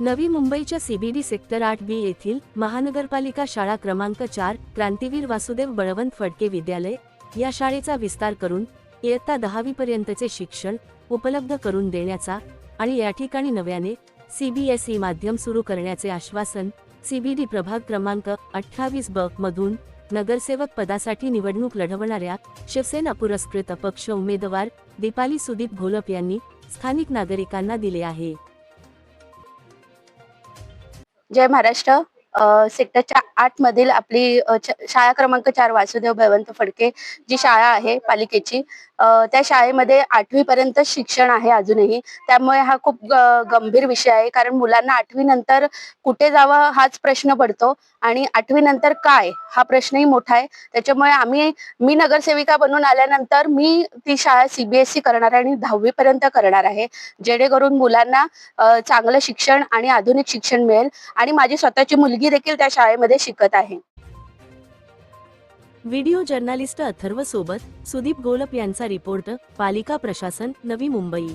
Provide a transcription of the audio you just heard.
नवी मुंबईच्या CBD sector आठ बी येथील महानगरपालिका शाळा क्रमांक चार क्रांतीवीर वासुदेव बळवंत फडके विद्यालय या शाळेचा विस्तार करून इयत्ता दहावीपर्यंतचे शिक्षण उपलब्ध करून देण्याचा आणि या ठिकाणी नव्याने सीबीएसई माध्यम सुरू करण्याचे आश्वासन सीबीडी प्रभाग क्रमांक अठ्ठावीस ब मधून नगरसेवक पदासाठी निवडणूक लढवणाऱ्या शिवसेना पुरस्कृत अपक्ष उमेदवार दीपाली सुदीप घोलप यांनी स्थानिक नागरिकांना दिले आहे. जय महाराष्ट्र. सेक्टरच्या आठ मधील आपली शाळा क्रमांक चार वासुदेव भवंत फडके जी शाळा आहे पालिकेची. त्या शाळेमध्ये आठवी पर्यंत शिक्षण आहे अजूनही. त्यामुळे हा खूप गंभीर विषय आहे. कारण मुलांना आठवी नंतर कुठे जावं हाच प्रश्न पडतो. आणि आठवी नंतर काय हा प्रश्नही मोठा आहे. त्याच्यामुळे आम्ही मी नगरसेविका बनून आल्यानंतर मी ती शाळा सीबीएसई करणार आहे आणि दहावी पर्यंत करणार आहे. जेणेकरून मुलांना चांगलं शिक्षण आणि आधुनिक शिक्षण मिळेल. आणि माझी स्वतःची मुलगी मुलगी देखील त्या शाळेमध्ये शिकत आहे. व्हिडिओ जर्नालिस्ट अथर्व सोबत सुदीप गोलप यांचा रिपोर्ट पालिका प्रशासन नवी मुंबई.